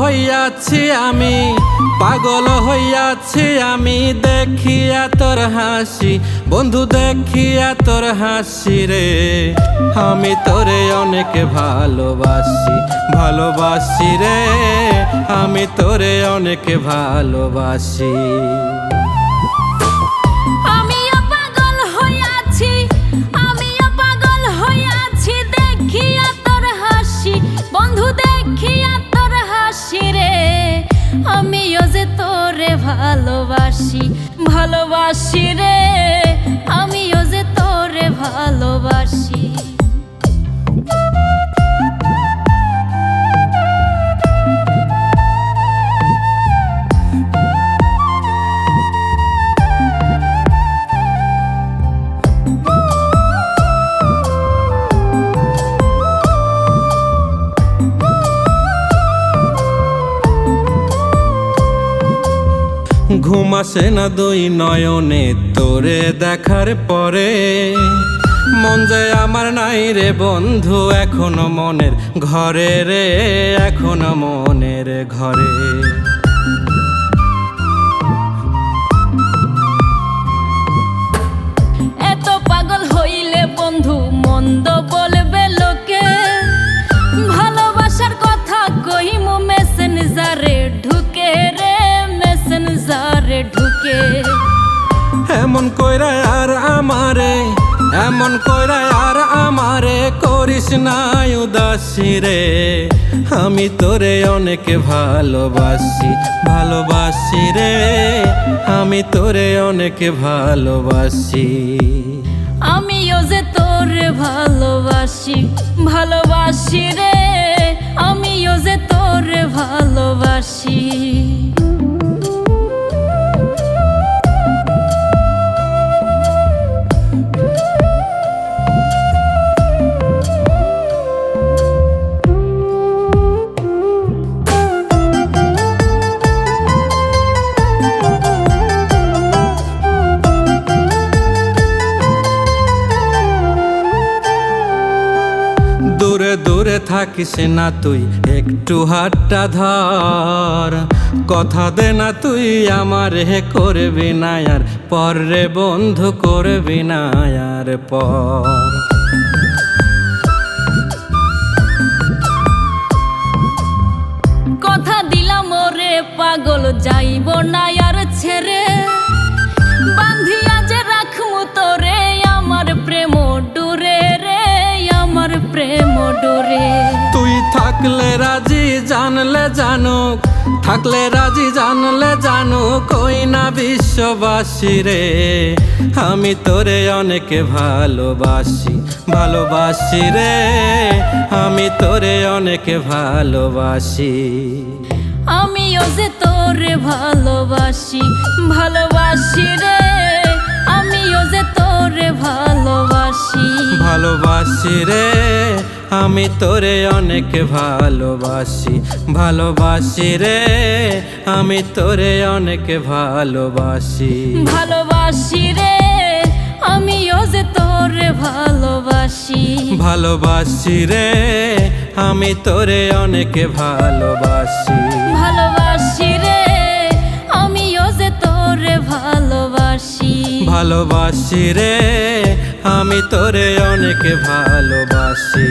হইয়াছি আমি, পাগল হইয়াছি আমি, দেখিয়া তোর হাসি, বন্ধু দেখিয়া তোর হাসি রে। আমি তোরে অনেক ভালোবাসি ভালোবাসি রে। আমি তোরে অনেক ভালোবাসি। আমিও যে তোরে ভালোবাসি ভালোবাসি রে। আমিও যে তোরে ভালোবাসি। ঘুম আসে না দুই নয়নে, তোরে দেখার পরে। মন যায় আমার নাই রে বন্ধু, এখনও মনের ঘরে রে, এখনও মনের ঘরে। এত পাগল হইলে বন্ধু, মন্দ বলবে এমন কইরা আর আমারে, এমন কইরা আর আমারে করিস না উদাসী রে। আমি তোরে অনেক ভালোবাসি ভালোবাসি রে। আমি তোরে অনেক ভালোবাসি। আমিও যে তোরে ভালোবাসি ভালোবাসি রে। আমিও যে তোরে ভালোবাসি। থাকিস না তুই, একটু হাতটা ধর। কথা দে না তুই, আমার হে করবি না আর, পর বন্ধু করবি না আর পর। কথা দিলাম ওরে, পাগল যাইব না আর ছেড়ে। বান্ধিয়া যে রাখমু তোরে, আমার প্রেম ডুরে রে, আমার প্রেম ডুরে থাকলে রাজি জানলে জানুক। থাকলে রাজি জানলে জানুক কই না বিশ্ববাসী রে। আমি তোরে অনেক ভালোবাসি ভালোবাসি রে। আমি তোরে অনেক ভালোবাসি। আমিও যে তোরে ভালোবাসি ভালোবাসি রে। আমিও যে তোরে ভালোবাসি। ভালোবাসি রে। আমি তোরে অনেক ভালোবাসি ভালোবাসি রে। আমি তোরে অনেক ভালোবাসি। ভালোবাসি রে আমিও যে তোরে ভালোবাসি। ভালোবাসি রে আমি তোরে অনেক ভালোবাসি। ভালোবাসি রে আমিও যে তোরে ভালোবাসি। ভালোবাসি রে আমি তোরে অনেক ভালোবাসি।